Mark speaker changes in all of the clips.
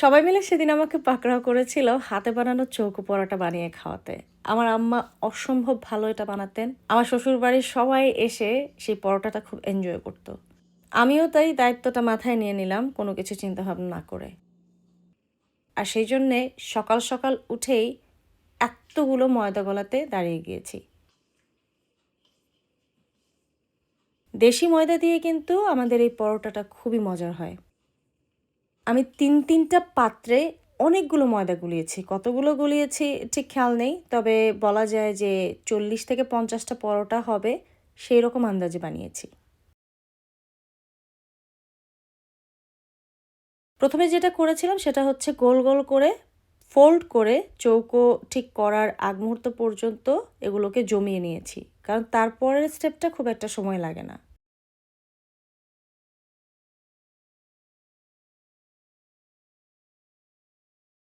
Speaker 1: সবাই মিলে সেদিন আমাকে পাকড়াও করেছিল হাতে বানানো চৌকো পরোটা বানিয়ে খাওয়াতে। আমার আম্মা অসম্ভব ভালো এটা বানাতেন। আমার শ্বশুর বাড়ির সবাই এসে সেই পরোটাটা খুব এনজয় করতো। আমিও তাই দায়িত্বটা মাথায় নিয়ে নিলাম কোনো কিছু চিন্তা ভাবনা না করে। আর সেই জন্যে সকাল সকাল উঠেই এতগুলো ময়দা গলাতে দাঁড়িয়ে গিয়েছি। দেশি ময়দা দিয়ে কিন্তু আমাদের এই পরোটাটা খুবই মজার হয়। আমি তিন তিনটা পাত্রে অনেকগুলো ময়দা গুলিয়েছি। কতগুলো গুলিয়েছি ঠিক খেয়াল নেই, তবে বলা যায় যে চল্লিশ থেকে পঞ্চাশটা পরোটা হবে সেই রকম আন্দাজে বানিয়েছি। প্রথমে যেটা করেছিলাম সেটা হচ্ছে গোল গোল করে, ফোল্ড করে চৌকো ঠিক করার আগ মুহূর্ত পর্যন্ত এগুলোকে জমিয়ে নিয়েছি। কারণ তারপরের স্টেপটা খুব একটা সময় লাগে না।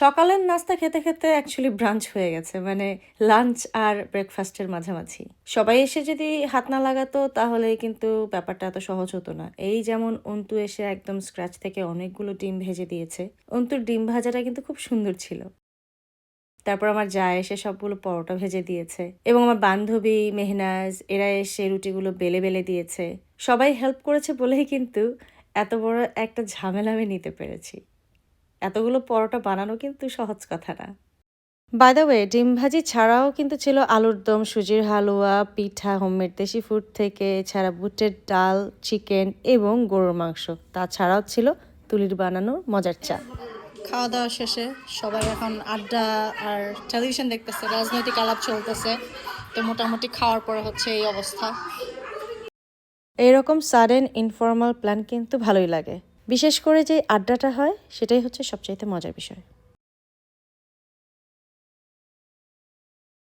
Speaker 1: সকালের নাস্তা খেতে খেতে অ্যাকচুয়ালি ব্রাঞ্চ হয়ে গেছে মানে লাঞ্চ আর ব্রেকফাস্টের মাঝামাঝি। সবাই এসে যদি হাত না লাগাতো তাহলে কিন্তু ব্যাপারটা এত সহজ হতো না। এই যেমন অন্তু এসে একদম স্ক্র্যাচ থেকে অনেকগুলো ডিম ভেজে দিয়েছে। অন্তুর ডিম ভাজাটা কিন্তু খুব সুন্দর ছিল। তারপর আমার যা এসে সবগুলো পরোটা ভেজে দিয়েছে। এবং আমার বান্ধবী মেহনাজ এরা এসে রুটিগুলো বেলে বেলে দিয়েছে। সবাই হেল্প করেছে বলেই কিন্তু এত বড় একটা ঝামেলা আমি নিতে পেরেছি। এতগুলো পরোটা বানানো কিন্তু সহজ কথা না। বাই দ্য ওয়ে ডিম ভাজি ছাড়াও কিন্তু ছিল আলুর দম সুজির হালুয়া পিঠা হোমমেড দেশি ফুড থেকে এছাড়া বুটের ডাল চিকেন এবং গরুর মাংস। তাছাড়াও ছিল তুলির বানানো মজার চা।
Speaker 2: খাওয়া দাওয়া শেষে সবাই এখন আড্ডা আর টেলিভিশন দেখতেছে রাজনৈতিক আলাপ চলতেছে। তো মোটামুটি খাওয়ার পরে হচ্ছে এই অবস্থা।
Speaker 1: এইরকম সাডেন ইনফর্মাল প্ল্যান কিন্তু ভালোই লাগে। বিশেষ করে যে আড্ডাটা হয়, সেটাই হচ্ছে সবচাইতে মজার বিষয়।